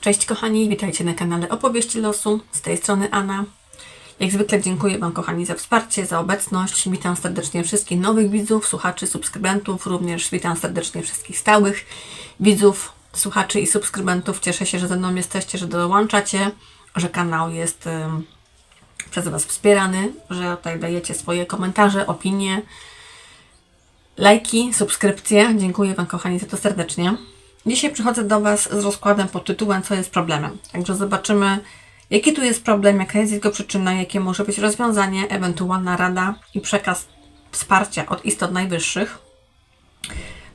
Cześć kochani, witajcie na kanale Opowieści Losu. Z tej strony Anna. Jak zwykle dziękuję Wam kochani za wsparcie, za obecność. Witam serdecznie wszystkich nowych widzów, słuchaczy, subskrybentów. Również witam serdecznie wszystkich stałych widzów, słuchaczy i subskrybentów. Cieszę się, że ze mną jesteście, że dołączacie, że kanał jest ym, przez Was wspierany, że tutaj dajecie swoje komentarze, opinie, lajki, subskrypcje. Dziękuję Wam kochani za to serdecznie. Dzisiaj przychodzę do Was z rozkładem pod tytułem Co jest problemem. Także zobaczymy, jaki tu jest problem, jaka jest jego przyczyna, jakie może być rozwiązanie, ewentualna rada i przekaz wsparcia od istot najwyższych.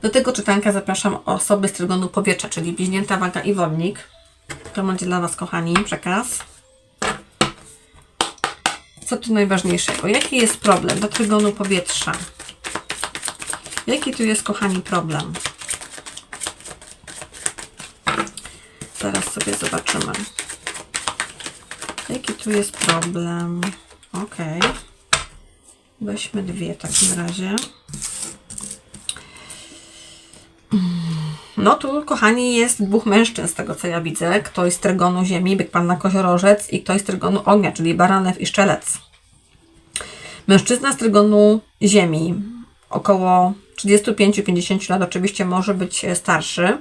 Do tego czytanka zapraszam osoby z trygonu powietrza, czyli bliźnięta waga i wodnik. To będzie dla Was, kochani, przekaz. Co tu najważniejszego? Jaki jest problem do trygonu powietrza? Jaki tu jest, kochani, problem? Zaraz sobie zobaczymy. Jaki tu jest problem? Ok. Weźmy dwie w takim razie. No tu, kochani, jest dwóch mężczyzn z tego, co ja widzę. Ktoś z trygonu ziemi, byk panna koziorożec i ktoś z trygonu ognia, czyli baranew i szczelec. Mężczyzna z trygonu ziemi, około 35-50 lat, oczywiście może być starszy,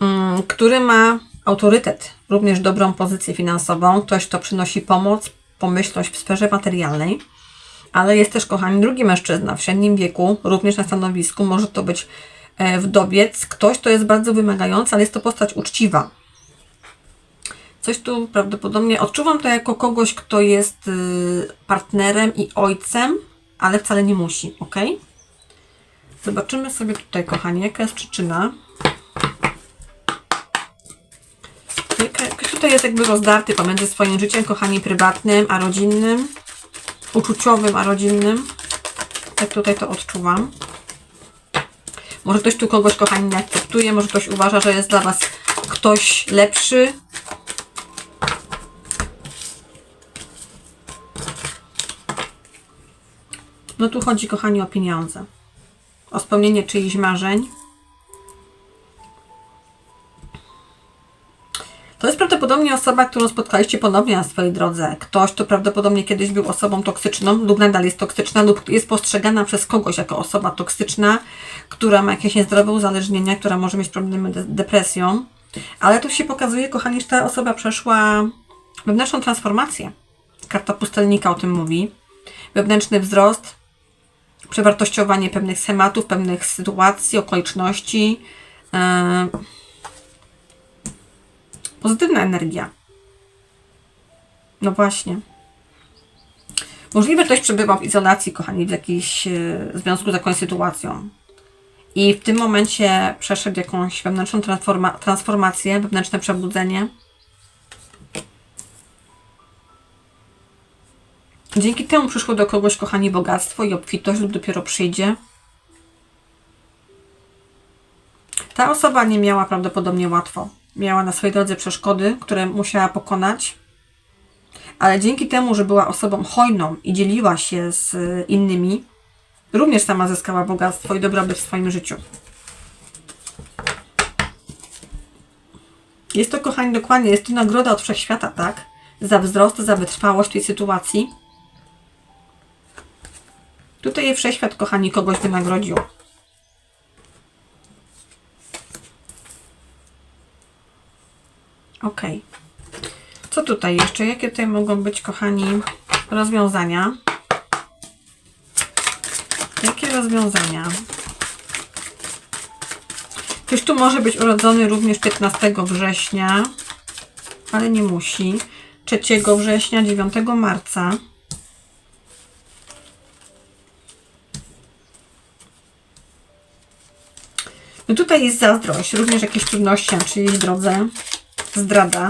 mm, który ma autorytet, również dobrą pozycję finansową, ktoś, kto przynosi pomoc, pomyślność w sferze materialnej, ale jest też, kochani, drugi mężczyzna w średnim wieku, również na stanowisku, może to być e, wdowiec, ktoś, kto jest bardzo wymagający, ale jest to postać uczciwa. Coś tu prawdopodobnie odczuwam to jako kogoś, kto jest y, partnerem i ojcem, ale wcale nie musi, ok? Zobaczymy sobie tutaj, kochani, jaka jest przyczyna. Jaka- Ktoś tutaj jest jakby rozdarty pomiędzy swoim życiem, kochani, prywatnym, a rodzinnym, uczuciowym, a rodzinnym. Tak tutaj to odczuwam. Może ktoś tu kogoś, kochani, nie akceptuje, może ktoś uważa, że jest dla Was ktoś lepszy. No tu chodzi, kochani, o pieniądze. O spełnienie czyichś marzeń. Prawdopodobnie osoba, którą spotkaliście ponownie na swojej drodze. Ktoś, kto prawdopodobnie kiedyś był osobą toksyczną lub nadal jest toksyczna lub jest postrzegana przez kogoś jako osoba toksyczna, która ma jakieś niezdrowe uzależnienia, która może mieć problemy z depresją. Ale tu się pokazuje, kochani, że ta osoba przeszła wewnętrzną transformację. Karta pustelnika o tym mówi. Wewnętrzny wzrost, przewartościowanie pewnych schematów, pewnych sytuacji, okoliczności. Yy, Pozytywna energia. No właśnie. Możliwe ktoś przebywał w izolacji, kochani, w jakimś e, związku z jakąś sytuacją. I w tym momencie przeszedł jakąś wewnętrzną transforma- transformację, wewnętrzne przebudzenie. Dzięki temu przyszło do kogoś, kochani, bogactwo i obfitość lub dopiero przyjdzie. Ta osoba nie miała prawdopodobnie łatwo. Miała na swojej drodze przeszkody, które musiała pokonać, ale dzięki temu, że była osobą hojną i dzieliła się z y, innymi, również sama zyskała bogactwo i dobrobyt w swoim życiu. Jest to, kochani, dokładnie, jest to nagroda od wszechświata, tak? Za wzrost, za wytrwałość tej sytuacji. Tutaj wszechświat, kochani, kogoś wynagrodził. Ok. Co tutaj jeszcze? Jakie tutaj mogą być, kochani, rozwiązania? Jakie rozwiązania? Ktoś tu może być urodzony również 15 września, ale nie musi. 3 września, 9 marca. No tutaj jest zazdrość, również jakieś trudności na czyjejś drodze zdrada.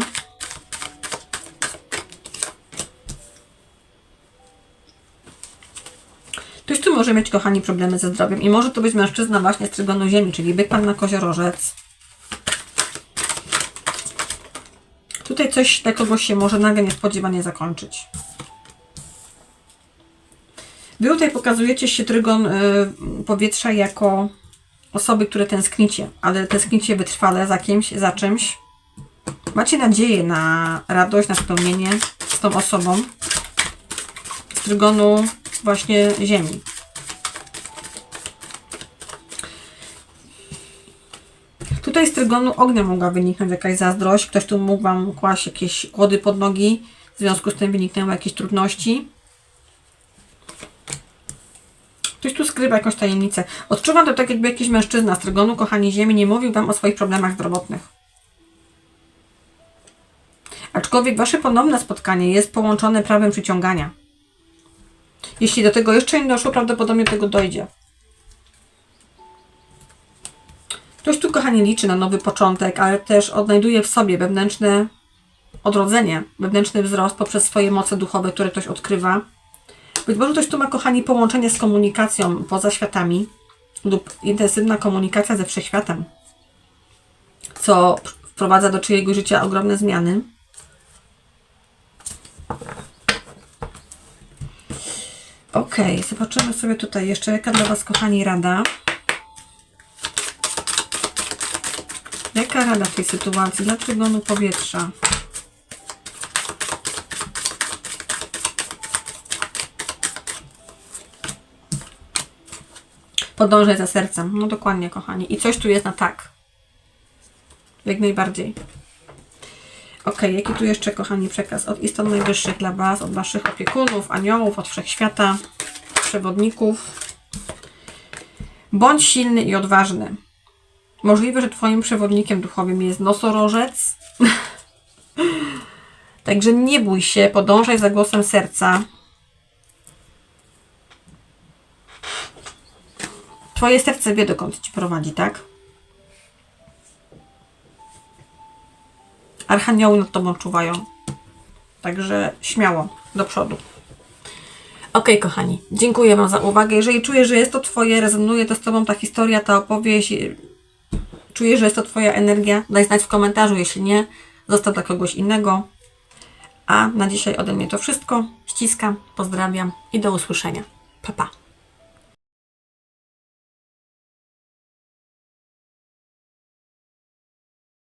Ktoś tu może mieć, kochani, problemy ze zdrowiem i może to być mężczyzna właśnie z trygonu ziemi, czyli byk pan na koziorożec. Tutaj coś dla kogoś się może nagle niespodziewanie zakończyć. Wy tutaj pokazujecie się trygon y, powietrza jako osoby, które tęsknicie, ale tęsknicie wytrwale za kimś, za czymś. Macie nadzieję na radość, na spełnienie z tą osobą z trygonu właśnie Ziemi. Tutaj z trygonu ognia mogła wyniknąć jakaś zazdrość. Ktoś tu mógł Wam kłaść jakieś kłody pod nogi. W związku z tym wyniknęły jakieś trudności. Ktoś tu skrywa jakąś tajemnicę. Odczuwam to tak, jakby jakiś mężczyzna z trygonu, kochani Ziemi, nie mówił Wam o swoich problemach zdrowotnych. Aczkolwiek Wasze ponowne spotkanie jest połączone prawem przyciągania. Jeśli do tego jeszcze nie doszło, prawdopodobnie do tego dojdzie. Ktoś tu, kochani, liczy na nowy początek, ale też odnajduje w sobie wewnętrzne odrodzenie, wewnętrzny wzrost poprzez swoje moce duchowe, które ktoś odkrywa. Być może ktoś tu ma, kochani, połączenie z komunikacją poza światami lub intensywna komunikacja ze wszechświatem, co wprowadza do czyjegoś życia ogromne zmiany. Ok, zobaczymy sobie tutaj jeszcze, jaka dla Was, kochani, rada. Jaka rada w tej sytuacji dla trygonu powietrza? Podążaj za sercem. No dokładnie, kochani. I coś tu jest na tak. Jak najbardziej. Ok, jaki tu jeszcze, kochani, przekaz od istot najwyższych dla Was, od Waszych opiekunów, aniołów, od wszechświata, przewodników. Bądź silny i odważny. Możliwe, że Twoim przewodnikiem duchowym jest nosorożec. Także nie bój się, podążaj za głosem serca. Twoje serce wie, dokąd Ci prowadzi, tak? Archanioły nad Tobą czuwają. Także śmiało, do przodu. Ok, kochani, dziękuję Wam za uwagę. Jeżeli czujesz, że jest to Twoje, rezonuje to z Tobą ta historia, ta opowieść, czujesz, że jest to Twoja energia, daj znać w komentarzu. Jeśli nie, zostaw dla kogoś innego. A na dzisiaj ode mnie to wszystko. Ściskam, pozdrawiam i do usłyszenia. Pa, pa.